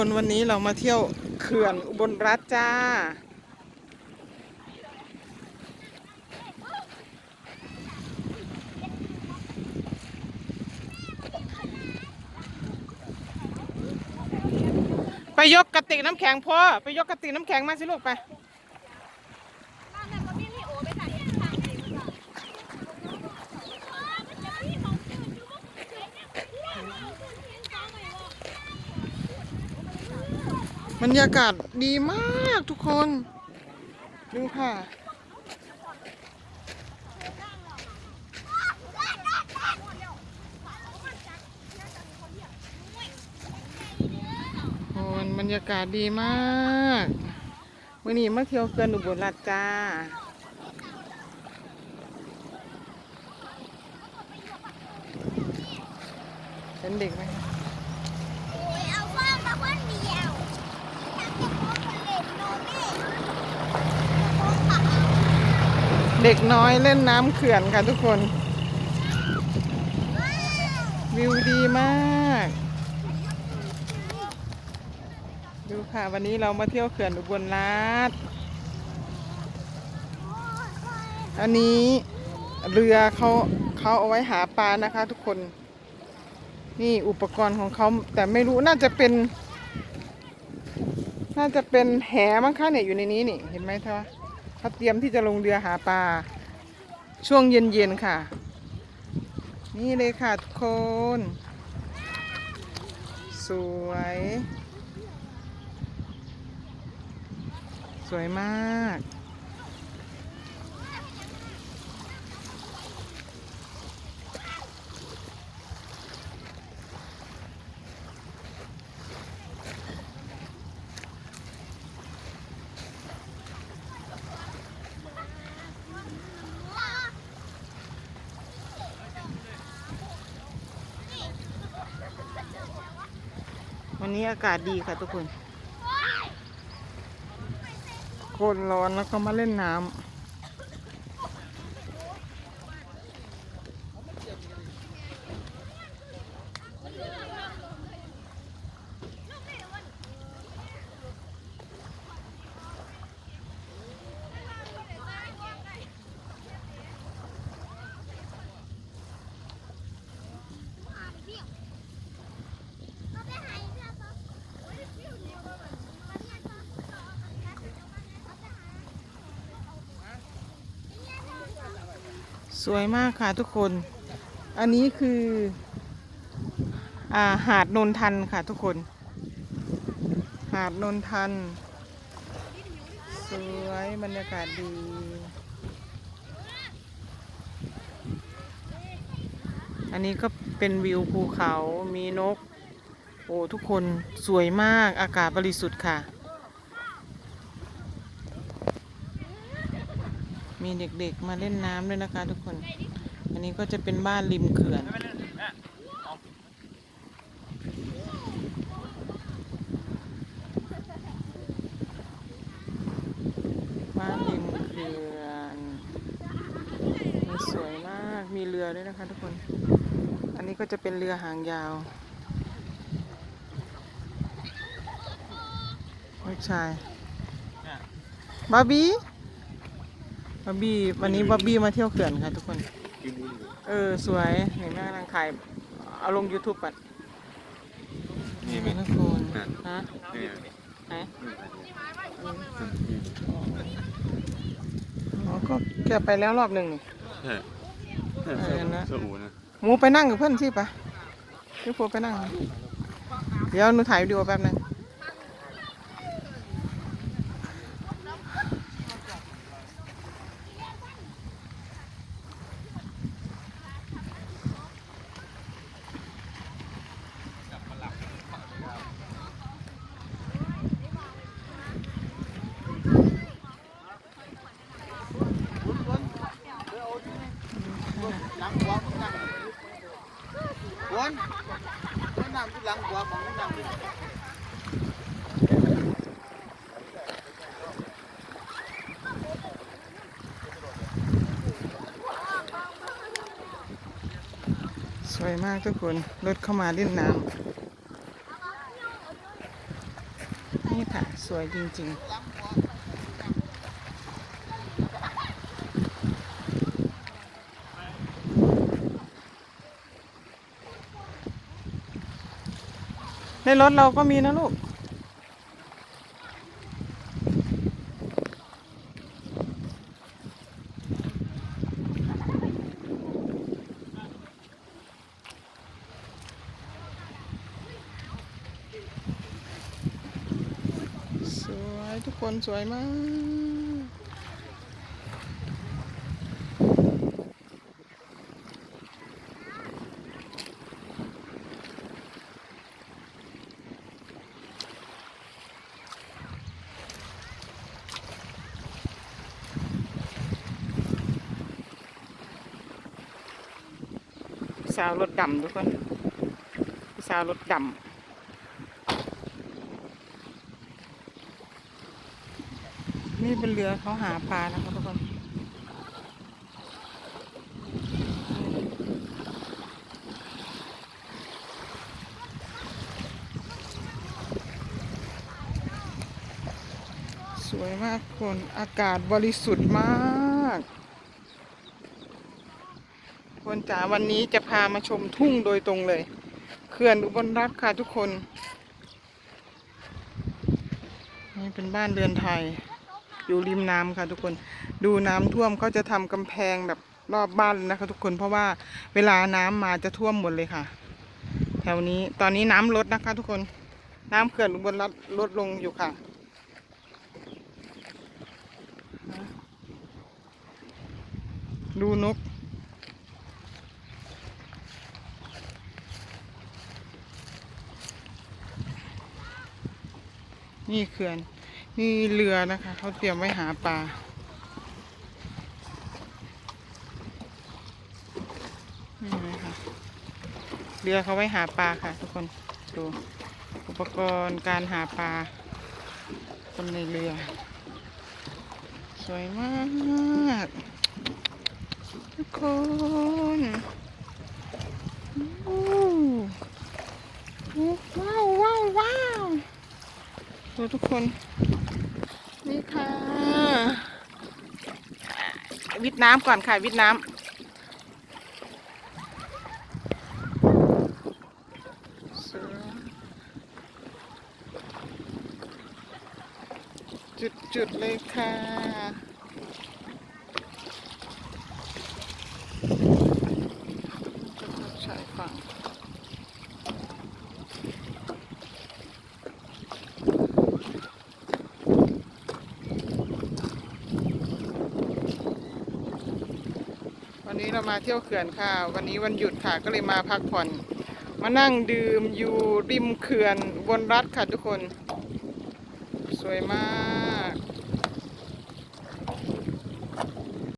คนวันนี้เรามาเที่ยวเขื่อนอุบลรัฐจ้า ไปยกกระติกน้ำแข็งพ่อ ไปยกกระติกน้ำแข็งมาสิลูกไป บรรยากาศดีมากทุกคน ดูค่ะ โอ้ยบรรยากาศดีมากวันนี้มาเที่ยวเขื่อนอุบลรัฐจ้าเห็นเด็กไหมคะ เอาว่ามาคนเดียวอยากจะโค้งคนเล่นโนเน่โค้งขา เด็กน้อยเล่นน้ำเขื่อนค่ะทุกคน วิวดีมาก ดูค่ะวันนี้เรามาเที่ยวเขื่อนอุบลรัฐอันนี้เรือเขาเขาเอาไว้หาปลานะคะ ทุกคน นี่อุปกรณ์ของเขาแต่ไม่รู้น่าจะเป็น น่าจะเป็นแหมั้งคะเนี่ยอยู่ในนี้นี่เห็นไหมท่า เขาเตรียมที่จะลงเรือหาปลา ช่วงเย็นๆค่ะ นี่เลยค่ะทุกคน สวย สวยมาก วันนี้อากาศดีค่ะทุกคน คนร้อนแล้วก็มาเล่นน้ำ สวยมากค่ะทุกคน อันนี้คืออาหาดนนทันค่ะทุกคน หาดนนทัน สวยบรรยากาศดี อันนี้ก็เป็นวิวภูเขา มีนก โอ้ทุกคนสวยมาก อากาศบริสุทธิ์ค่ะ มีเด็กๆมาเล่นน้ำด้วยนะคะ ทุกคน อันนี้ก็จะเป็นบ้านริมเขื่อน บ้านริมเขื่อนมีสวยมาก มีเรือด้วยนะคะ ทุกคน อันนี้ก็จะเป็นเรือหางยาวลูกชายบาร์บี้ บอบบี้วันนี้บอบบี้มาเที่ยวเขื่อนค่ะทุกคน เออสวยเห็นแม่กำลังถ่ายเอาลง YouTube ปัดนี่ไหมทุกคนฮะนี่ไหนอ๋อก็แกไปแล้วรอบหนึ่งนี่ใช่ใช่เออนะสอูนะหมูไปนั่งกับเพื่อนสิปะพี่โฟไปนั่ง เดี๋ยวหนูถ่ายวิดีโอแป๊บนึง สวยมากทุกคน รถเข้ามาเล่นน้ำนี่ค่ะ สวยจริง ๆ ในรถเราก็มีนะลูก สวยทุกคนสวยมาก สาวรถดำทุกคนสาวรถดำนี่เป็นเรือเขาหาปลานะคะทุกคนสวยมากคนอากาศบริสุทธิ์มาก คนจ๋าวันนี้จะพามาชมทุ่งโดยตรงเลยเขื่อนอุบลรัฐค่ะทุกคน นี่เป็นบ้านเรือนไทย อยู่ริมน้ำค่ะทุกคน ดูน้ำท่วมเขาจะทำกำแพงแบบรอบบ้านนะคะ ทุกคนเพราะว่าเวลาน้ำมาจะท่วมหมดเลยค่ะ แถวนี้ตอนนี้น้ำลดนะคะ ทุกคนน้ำเขื่อนอุบลรัฐลดลงอยู่ค่ะดูนก นี่เขื่อน นี่เรือนะคะเขาเตรียมไว้หาปลานี่เลยค่ะเรือเขาไว้หาปลาค่ะ ทุกคนดูอุปกรณ์การหาปลาคนในเรือ สวยมาก ทุกคนว้าวว้าวว้าว ดูทุกคน นี่ค่ะวิดน้ำก่อนค่ะวิดน้ำจุดๆเลยค่ะ ชายฝั่ง วันนี้เรามาเที่ยวเขื่อนค่ะ วันนี้วันหยุดค่ะก็เลยมาพักผ่อน มานั่งดื่มอยู่ริมเขื่อนบนรัฐค่ะทุกคน สวยมาก